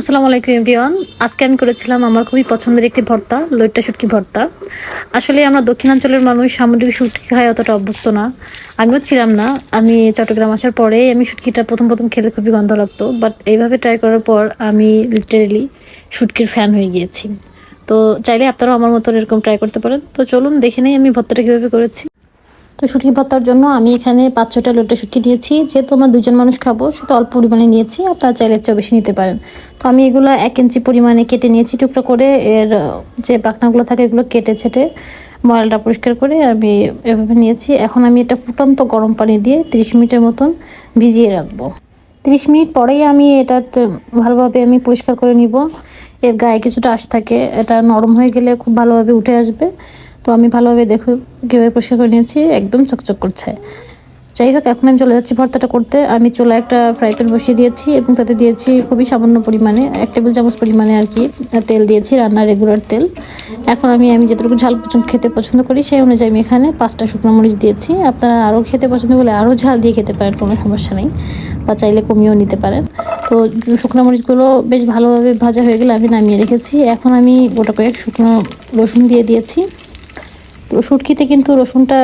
আসসালামু আলাইকুম এভরিওয়ান। আজকে আমি করেছিলাম আমার খুবই পছন্দের একটি ভর্তা, লইট্টা শুটকি ভর্তা। আসলে আমরা দক্ষিণাঞ্চলের মানুষ সামুদ্রিক শুটকি খাই অতটা অভ্যস্ত না। আমিও ছিলাম না। আমি চট্টগ্রাম আসার পরে আমি শুটকিটা প্রথম প্রথম খেলে খুবই গন্ধ লাগতো বাট এইভাবে ট্রাই করার পর আমি লিটারেলি শুটকির ফ্যান হয়ে গিয়েছি। তো চাইলে আপনারাও আমার মতো এরকম ট্রাই করতে পারেন। তো চলুন দেখে নেই আমি ভর্তাটা কীভাবে করেছি। তো শুটকি ভর্তার জন্য আমি এখানে পাঁচ ছটা লোটা শুটকি নিয়েছি। যেহেতু আমার দুজন মানুষ খাব সেটা অল্প পরিমাণে নিয়েছি আপনারা চাইলে চেয়ে বেশি নিতে পারেন। তো আমি এগুলো এক ইঞ্চি পরিমাণে কেটে নিয়েছি টুকরো করে। এর যে পাখনাগুলো থাকে এগুলো কেটে ছেটে ময়লাটা পরিষ্কার করে আমি এভাবে নিয়েছি। এখন আমি এটা ফুটন্ত গরম পানি দিয়ে তিরিশ মিনিটের মতন ভিজিয়ে রাখব। তিরিশ মিনিট পরেই আমি এটা ভালোভাবে আমি পরিষ্কার করে নিব। এর গায়ে কিছুটা আশ থাকে, এটা নরম হয়ে গেলে খুব ভালোভাবে উঠে আসবে। তো আমি ভালোভাবে দেখো, কীভাবে পরিষ্কার করে নিয়েছি, একদম চকচক করছে। যাই হোক, এখন আমি চলে যাচ্ছি ভর্তাটা করতে। আমি চলে একটা ফ্রাই প্যান বসিয়ে দিয়েছি এবং তাতে দিয়েছি খুবই সামান্য পরিমাণে, এক টেবিল চামচ পরিমাণে আর কি তেল দিয়েছি, রান্নার রেগুলার তেল। এখন আমি আমি যতটুকু ঝাল খেতে পছন্দ করি সেই অনুযায়ী আমি এখানে পাঁচটা শুকনো মরিচ দিয়েছি। আপনারা আরও খেতে পছন্দ করলে আরও ঝাল দিয়ে খেতে পারেন, কোনো সমস্যা নেই। বা চাইলে কমিয়েও নিতে পারেন। তো শুকনো মরিচগুলো বেশ ভালোভাবে ভাজা হয়ে গেলে আমি নামিয়ে রেখেছি। এখন আমি গোটা কয়েক শুকনো রসুন দিয়ে দিয়েছি। শুটকিতে কিন্তু রসুনটা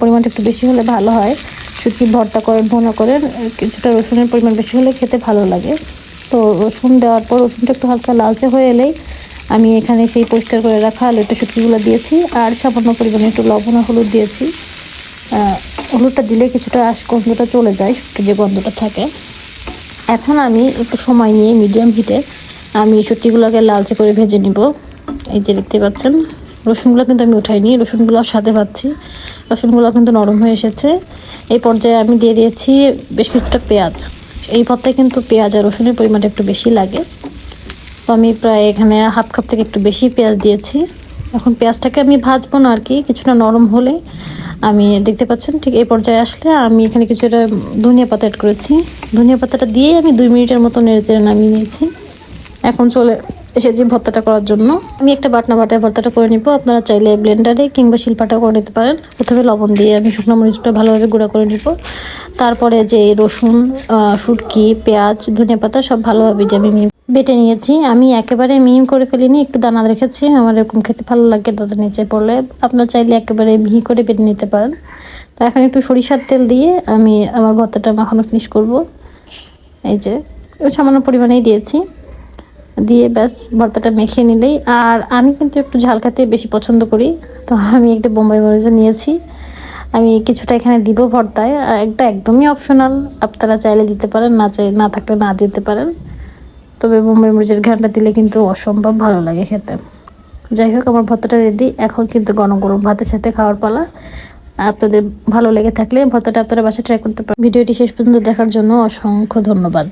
পরিমাণটা একটু বেশি হলে ভালো হয়। শুটকি ভর্তা করেন, ভোনা করেন, কিছুটা রসুনের পরিমাণ বেশি হলে খেতে ভালো লাগে। তো রসুন দেওয়ার পর রসুনটা একটু হালকা লালচে হয়ে এলেই আমি এখানে সেই পরিষ্কার করে রাখা আলুটা শুটকিগুলো দিয়েছি আর সামান্য পরিমাণে একটু লবণ আর হলুদ দিয়েছি। হলুদটা দিলে কিছুটা আশ গন্ধটা চলে যায়, শুটকির যে গন্ধটা থাকে। এখন আমি একটু সময় নিয়ে মিডিয়াম হিটে আমি শুটকিগুলোকে লালচে করে ভেজে নিব। এই যে দেখতে পাচ্ছেন। রসুনগুলো কিন্তু আমি উঠাইনি, রসুনগুলো সাথে ভাবছি রসুনগুলো কিন্তু নরম হয়ে এসেছে। এই পর্যায়ে আমি দিয়ে দিয়েছি বেশ কিছুটা পেঁয়াজ। এই পথে কিন্তু পেঁয়াজ আর রসুনের পরিমাণটা একটু বেশি লাগে। তো আমি প্রায় এখানে হাফ কাপ থেকে একটু বেশি পেঁয়াজ দিয়েছি। এখন পেঁয়াজটাকে আমি ভাজবো না আর কি, কিছুটা নরম হলে। আমি দেখতে পাচ্ছেন ঠিক এই পর্যায়ে আসলে আমি এখানে কিছুটা ধনিয়া পাতা অ্যাড করেছি। ধনিয়া পাতাটা দিয়েই আমি দুই মিনিটের মতো নেড়ে চেড়ে নামিয়ে নিয়েছি। এখন চলে এসেছি ভর্তাটা করার জন্য। আমি একটা বাটনা বাটায় ভর্তাটা করে নিব। আপনারা চাইলে ব্লেন্ডারে কিংবা শিল্পাটা করে নিতে পারেন। প্রথমে লবণ দিয়ে আমি শুকনো মরিচটা ভালোভাবে গুঁড়া করে নিব। তারপরে যে রসুন শুটকি, পেঁয়াজ, ধনিয়া পাতা সব ভালোভাবে যে আমি বেটে নিয়েছি। আমি একেবারে মিহিন করে ফেলিনি, একটু দানা রেখেছি। আমার এরকম খেতে ভালো লাগে দাদা নিচে পড়লে। আপনারা চাইলে একেবারে মিহি করে বেটে নিতে পারেন। তো এখন একটু সরিষার তেল দিয়ে আমি আমার ভর্তাটা মাখানো ফিনিশ করব। এই যে সামান্য পরিমাণেই দিয়েছি। দিয়ে ব্যাস ভর্তাটা মেখে নিলেই। আর আমি কিন্তু একটু ঝাল খেতে বেশি পছন্দ করি, তো আমি একটা বোম্বাই মরিচ নিয়েছি। আমি কিছুটা এখানে দিব ভর্তায়, আর একটা একদমই অপশনাল আপনারা চাইলে দিতে পারেন, না চাই, না থাকলে না দিতে পারেন। তবে বোম্বাই মরিচের ঘ্রাণটা দিলে কিন্তু অসম্ভব ভালো লাগে খেতে। যাই হোক, আমার ভর্তাটা রেডি এখন কিন্তু গরম গরম ভাতের সাথে খাওয়ার পালা। আপনাদের ভালো লেগে থাকলে ভর্তাটা আপনারা বাসায় ট্রাই করতে পারেন। ভিডিওটি শেষ পর্যন্ত দেখার জন্য অসংখ্য ধন্যবাদ।